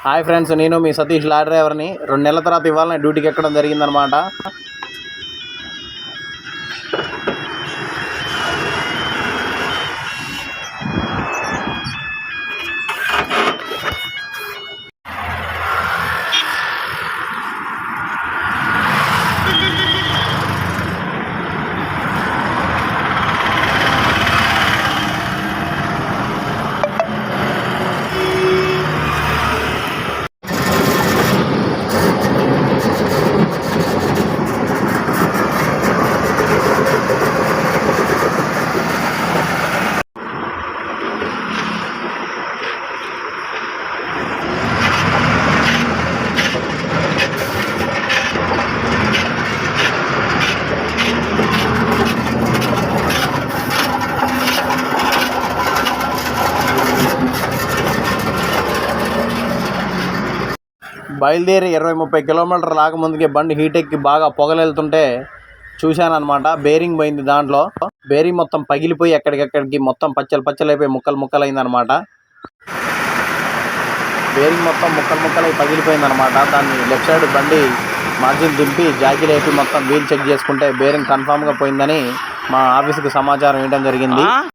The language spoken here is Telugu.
హాయ్ ఫ్రెండ్స్ నేను మీ సతీష్ లారీ డ్రైవర్ని రెండు నెలల తర్వాత ఇవ్వాలని డ్యూటీకి ఎక్కడం జరిగిందనమాట బయలుదేరి ఇరవై ముప్పై కిలోమీటర్లు రాకముందుకే బండి హీట్ ఎక్కి బాగా పొగలెళ్తుంటే చూశాను అనమాట బేరింగ్ పోయింది దాంట్లో. బేరింగ్ మొత్తం పగిలిపోయి ఎక్కడికెక్కడికి మొత్తం పచ్చలు పచ్చలు అయిపోయి ముక్కలు ముక్కలు అయిందనమాట బేరింగ్ మొత్తం ముక్కలు ముక్కలై పగిలిపోయింది అనమాట దాన్ని లెఫ్ట్ సైడ్ బండి మార్జిన్ దింపి జాకీలు వేపి మొత్తం వీల్ చెక్ చేసుకుంటే బేరింగ్ కన్ఫామ్గా పోయిందని మా ఆఫీస్కి సమాచారం ఇవ్వడం జరిగింది.